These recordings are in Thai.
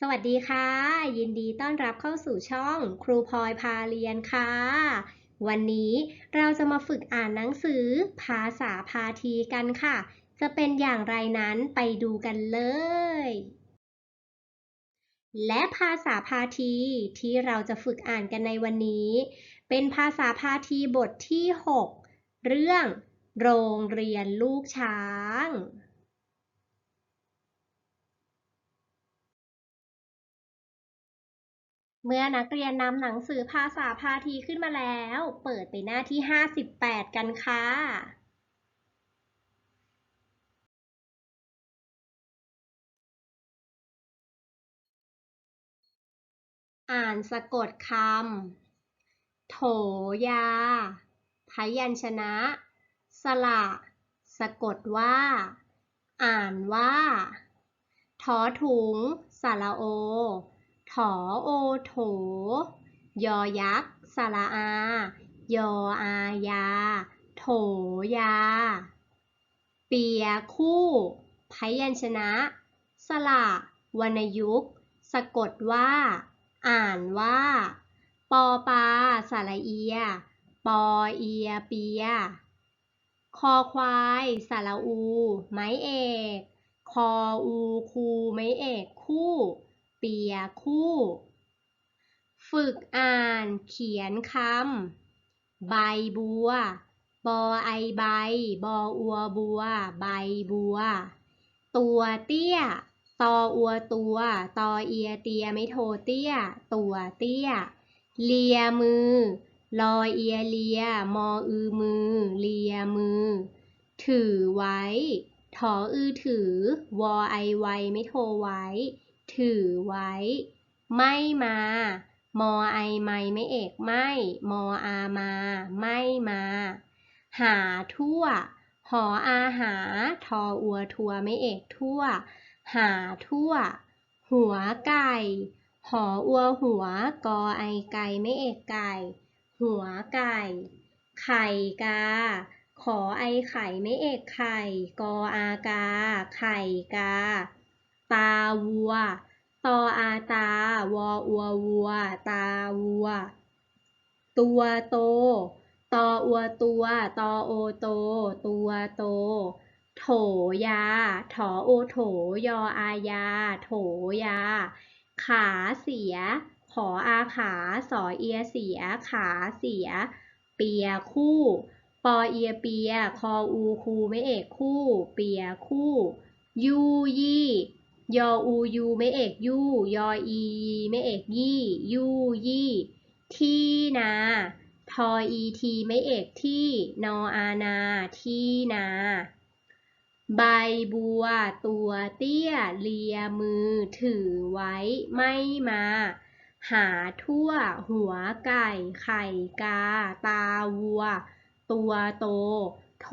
สวัสดีค่ะ ยินดีต้อนรับเข้าสู่ช่องครูพลอยพาเรียนค่ะ วันนี้เราจะมาฝึกอ่านหนังสือภาษาพาทีกันค่ะ จะเป็นอย่างไรนั้นไปดูกันเลย และภาษาพาทีที่เราจะฝึกอ่านกันในวันนี้ เป็นภาษาพาทีบทที่ 6 เรื่อง โรงเรียนลูกช้าง เมื่อนักเรียนนำหนังสือภาษาพาทีขึ้นมาแล้ว เปิดไปหน้าที่ 58 กันค่ะ อ่านสะกดคำ โถยา พยัญชนะสระสะกดว่า อ่านว่า ทอถุง สาระโอ ถอโอโถ ยอยักษ์สระอา ยออายา โถยา เปียคู่พยัญชนะ สระวรรณยุกต์ สะกดว่า อ่านว่า ปอปาสระเอีย ปอเอียเปีย คอควายสระอู ไม้เอก คออูคูไม้เอกคู่ เปียคู่ ฝึกอ่านเขียนคำใบบัว บอไอใบ บออัวบัว ใบบัว ตัวเตี้ยตออัวตัว ตอเอียเตียไม่โทเตี้ย ตัวเตี้ย เลียมือ ลอเอียเลีย มออือมือ เลียมือ ถือไว้ ถออือถือ วอไอไวไม่โทไว้ ถือไว้ ไม่มา มอไอไม่ไม่เอกไม่ มออามา ไม่มา หาทั่ว หออาหา ทออัวทัวไม่เอกทั่ว หาทั่ว หัวไก่ หออัวหัว กอไอไก่ไม่เอกไก่ หัวไก่ ไข่กาขอไอไข่ไม่เอกไข่ กออากา ไข่กา ตาวัว ตออาตา วออัววัว ตาวัว ตัวโต ตออัวตัว ตอโอโต ตัวโต โถยา ถอโอโถ ยออายา โถยา ขาเสีย ขออาขา สอเอียเสีย ขาเสีย เปียคู่ปอเอียเปีย คออูคูไม่เอกคู่ เปียคู่ ยูยี่ ยออูยูไม่เอกยู่ยออียีไม่เอกยี่ยูยี่ที่นาทออีทีไม่เอกที่นออานาที่นา ใบบัวตัวเตี้ยเลียมือถือไว้ไม่มา หาทั่วหัวไก่ไข่กา ตาวัว ตัวโต โถ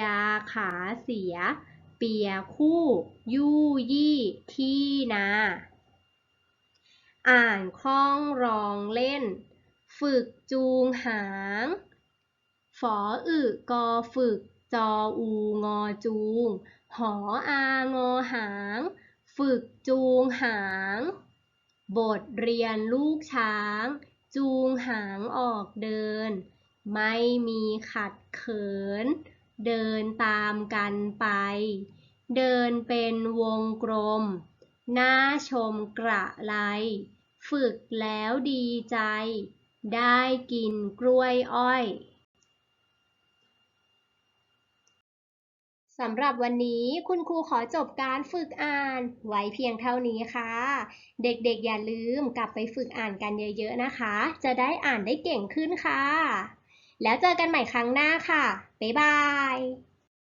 ยาขาเสีย เปียคู่ ยู่ยี่ที่นา อ่านคล้องรองเล่น ฝึกจูงหาง ฝออึกอฝึก จออูงอจูง หออางอหาง ฝึกจูงหาง บทเรียนลูกช้าง จูงหางออกเดิน ไม่มีขัดเขิน เดินตามกันไป เดินเป็นวงกลม น่าชมกระไร ฝึกแล้วดีใจ ได้กินกล้วยอ้อยสำหรับวันนี้คุณครูขอจบการฝึกอ่านไว้เพียงเท่านี้ค่ะ เด็กๆอย่าลืมกลับไปฝึกอ่านกันเยอะๆนะคะ จะได้อ่านได้เก่งขึ้นค่ะ แล้วเจอกันใหม่ครั้งหน้าค่ะ บ๊ายบาย